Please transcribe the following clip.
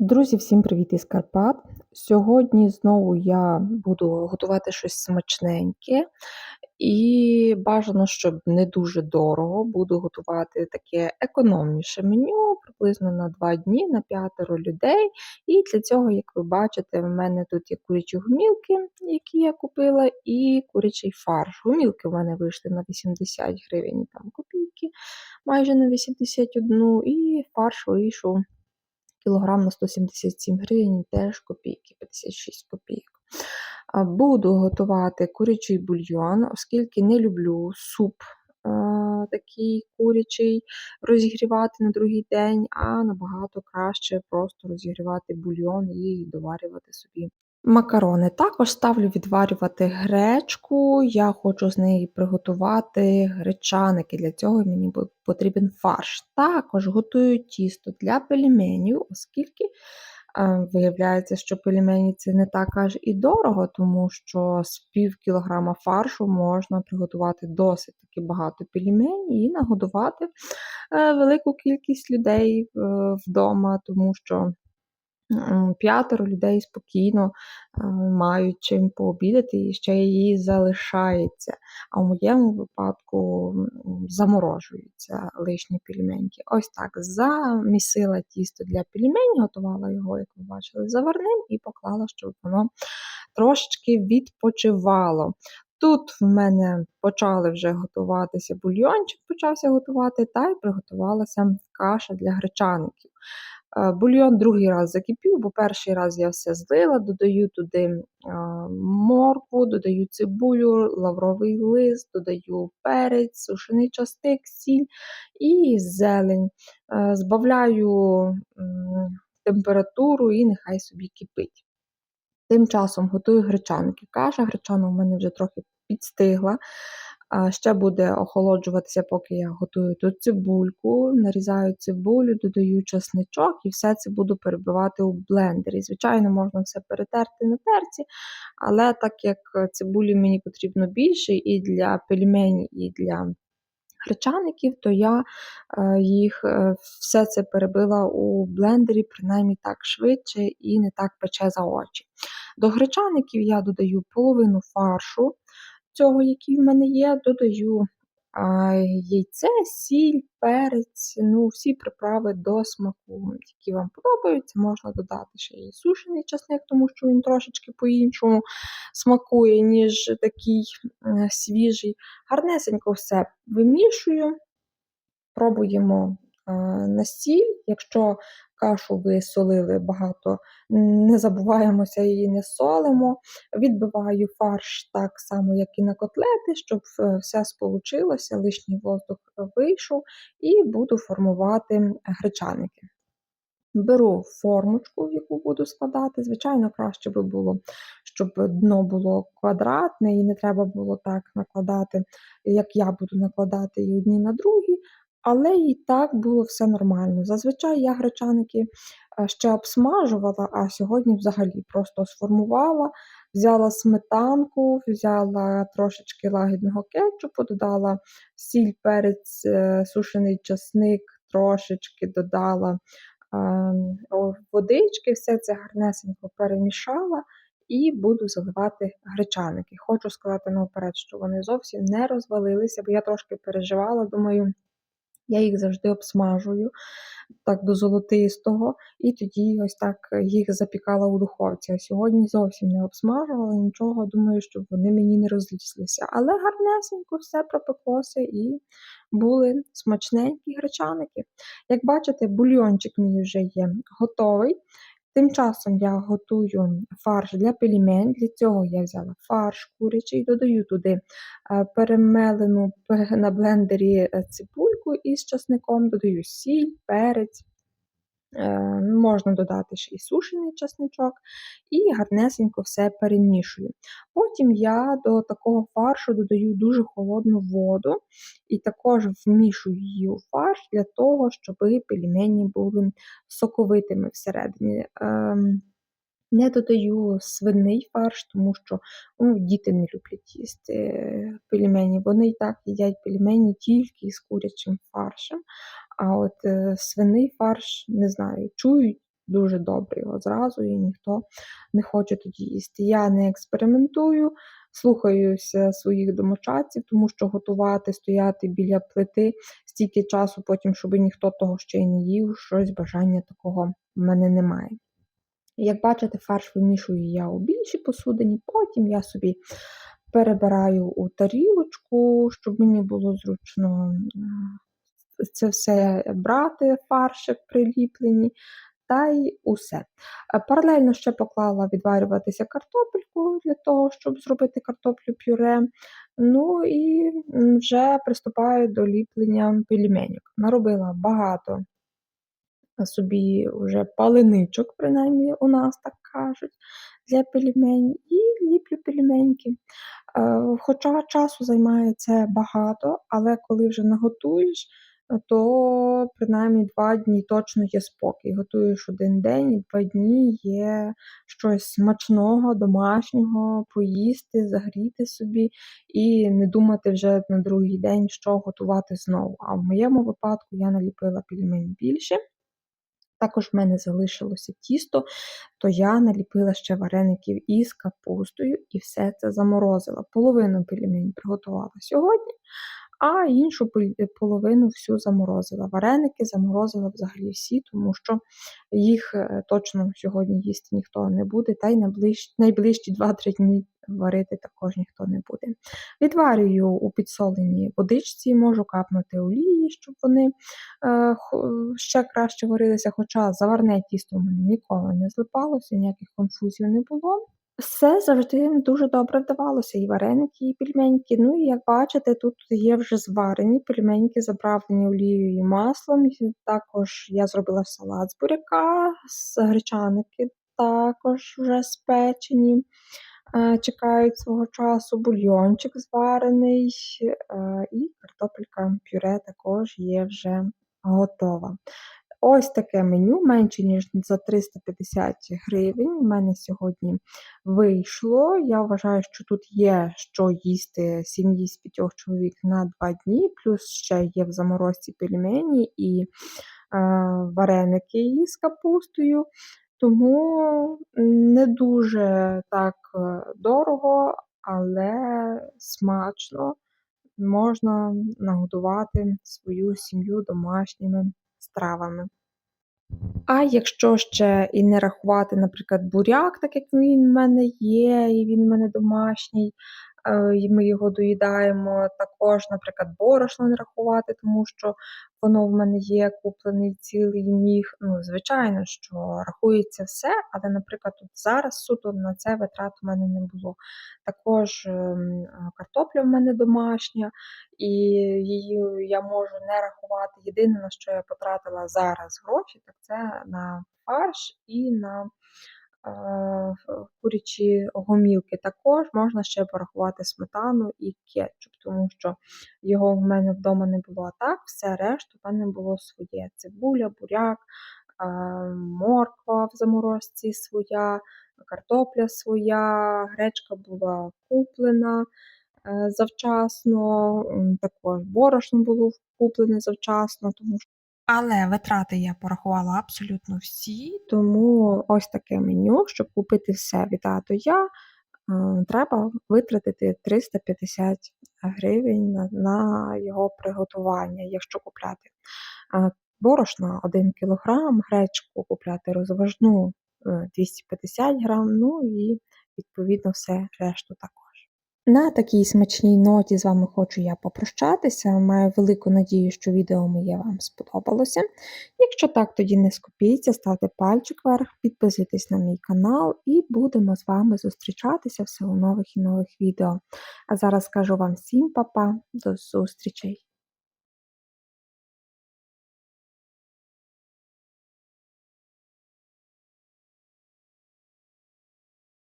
Друзі, всім привіт із Карпат! Сьогодні знову я буду готувати щось смачненьке і бажано, щоб не дуже дорого. Буду готувати таке економніше меню, приблизно на 2 дні, на п'ятеро людей. І для цього, як ви бачите, в мене тут є курячі гумілки, які я купила, і курячий фарш. Гумілки в мене вийшли на 80 гривень там копійки, майже на 81, і фарш вийшов кілограм на 177 гривень, теж копійки, 56 копійок. Буду готувати курячий бульйон, оскільки не люблю суп такий курячий розігрівати на другий день, а набагато краще просто розігрівати бульйон і доварювати собі макарони. Також ставлю відварювати гречку. Я хочу з неї приготувати гречаники. Для цього мені потрібен фарш. Також готую тісто для пельменів, оскільки виявляється, що пельмені це не так аж і дорого, тому що з пів кілограма фаршу можна приготувати досить таки багато пельменів і нагодувати е, велику кількість людей е, вдома, тому що п'ятеро людей спокійно е, мають чим пообідати і ще її залишається. А в моєму випадку заморожуються лишні пельменьки. Ось так замісила тісто для пельмень, готувала його, як ви бачили, заварним, і поклала, щоб воно трошечки відпочивало. Тут в мене почали вже готуватися бульйончик, почався готувати, та й приготувалася каша для гречаників. Е, бульйон другий раз закипів, бо перший раз я все злила, додаю туди е, моркву, додаю цибулю, лавровий лист, додаю перець, сушений частик, сіль і зелень. Е, збавляю температуру і нехай собі кипить. Тим часом готую гречанки. Каша гречана у мене вже трохи підстигла. Ще буде охолоджуватися, поки я готую тут цибульку, нарізаю цибулю, додаю чесничок і все це буду перебивати у блендері. Звичайно, можна все перетерти на терці, але так як цибулі мені потрібно більше і для пельмень, і для гречаників, то я е, їх е, все це перебила у блендері, принаймні так швидше і не так пече за очі. До гречаників я додаю половину фаршу цього, який в мене є, додаю яйце, сіль, перець, ну, всі приправи до смаку, які вам подобаються. Можна додати ще і сушений часник, тому що він трошечки по-іншому смакує, ніж такий свіжий. Гарнесенько все вимішую, пробуємо на сіль. Якщо кашу ви солили багато, не забуваємося її не солимо. Відбиваю фарш так само, як і на котлети, щоб все сполучилося, лишній воздух вийшов, і буду формувати гречаники. Беру формочку, в яку буду складати. Звичайно, краще би було, щоб дно було квадратне і не треба було так накладати, як я буду накладати і одні на другі. Але і так було все нормально. Зазвичай я гречаники е, ще обсмажувала, а сьогодні взагалі просто сформувала, взяла сметанку, взяла трошечки лагідного кетчупу, додала сіль, перець, е, сушений часник, трошечки додала ем, водички, все це гарнесенько перемішала. І буду заливати гречаники. Хочу сказати наперед, що вони зовсім не розвалилися, бо я трошки переживала, думаю, я їх завжди обсмажую так до золотистого, і тоді ось так їх запікала у духовці. А сьогодні зовсім не обсмажувала нічого, думаю, щоб вони мені не розлізлися. Але гарнесенько все пропеклося і були смачненькі гречаники. Як бачите, бульйончик мій вже є готовий. Тим часом я готую фарш для пельмень. Для цього я взяла фарш курячий, додаю туди е, перемелену на блендері ципульку цибульку із часником, додаю сіль, перець, Е, можна додати ще і сушений часничок, і гарнесенько все перемішую. Потім я до такого фаршу додаю дуже холодну воду і також вмішую її у фарш для того, щоб пельмені були соковитими всередині. Ем, не додаю свиний фарш, тому що ну, діти не люблять їсти пельмені. Вони і так їдять пельмені тільки з курячим фаршем. А от е, свиний фарш, не знаю, чують дуже добре його зразу, і ніхто не хоче тоді їсти. Я не експериментую, слухаюся своїх домочадців, тому що готувати, стояти біля плити стільки часу, потім, щоб ніхто того ще й не їв, щось бажання такого в мене немає. Як бачите, фарш вимішую я у більшій посудині, потім я собі перебираю у тарілочку, щоб мені було зручно це все брати, фаршик приліплені, та й усе. Е, Паралельно ще поклала відварюватися картопельку для того, щоб зробити картоплю пюре. Ну і вже приступаю до ліплення пельменів. Наробила багато собі вже паленичок, принаймні у нас так кажуть, для пельменів, і ліплю пельменьки. Е, Хоча часу займає це багато, але коли вже наготуєш, то принаймні два дні точно є спокій. Готуєш один день і два дні є щось смачного, домашнього, поїсти, загріти собі і не думати вже на другий день, що готувати знову. А в моєму випадку я наліпила пельмень більше. Також в мене залишилося тісто, то я наліпила ще вареників із капустою і все це заморозила. Половину пельмень приготувала сьогодні, а іншу половину всю заморозила. Вареники заморозила взагалі всі, тому що їх е, точно сьогодні їсти ніхто не буде, та й найближчі 2-3 дні варити також ніхто не буде. Відварюю у підсоленій водичці, можу капнути олії, щоб вони е, ще краще варилися, хоча заварне тісто в мене ніколи не злипалося, ніяких конфузів не було. Все завжди дуже добре вдавалося, і вареники, і пельменьки. Ну і як бачите, тут є вже зварені пельменьки, заправлені олією і маслом. І також я зробила салат з буряка, з гречаники також вже спечені. Е, Чекають свого часу бульйончик зварений, е, і картопелька пюре також є вже готова. Ось таке меню, менше, ніж за 350 гривень. У мене сьогодні вийшло. Я вважаю, що тут є що їсти сім'ї з п'ятьох чоловік на два дні, плюс ще є в заморозці пельмені і е, вареники із капустою. Тому не дуже так е, дорого, але смачно можна нагодувати свою сім'ю домашніми стравами. А якщо ще і не рахувати, наприклад, буряк, так як він в мене є, і він в мене домашній, ми його доїдаємо, також, наприклад, борошно не рахувати, тому що воно в мене є куплений цілий міг. Ну, звичайно, що рахується все, але, наприклад, тут зараз суто на це витрат у мене не було. Також ем, е, картопля в мене домашня, і її я можу не рахувати. Єдине, на що я потратила зараз гроші, так це на фарш і на е, курячі гомілки. Також можна ще порахувати сметану і кетчуп, тому що його в мене вдома не було. А так, все решту в мене було своє. Цибуля, буряк, е, морква в заморозці своя, картопля своя, гречка була куплена е, завчасно, також борошно було куплене завчасно, тому що але витрати я порахувала абсолютно всі, тому ось таке меню, щоб купити все від А до Я, е, треба витратити 350 гривень на, на його приготування, якщо купляти е, борошно 1 кг, гречку купляти розважну е, 250 грам, ну і відповідно все решту також. На такій смачній ноті з вами хочу я попрощатися. Маю велику надію, що відео моє вам сподобалося. Якщо так, тоді не скупіться, ставте пальчик вверх, підписуйтесь на мій канал і будемо з вами зустрічатися все у нових і нових відео. А зараз скажу вам всім па-па, до зустрічей!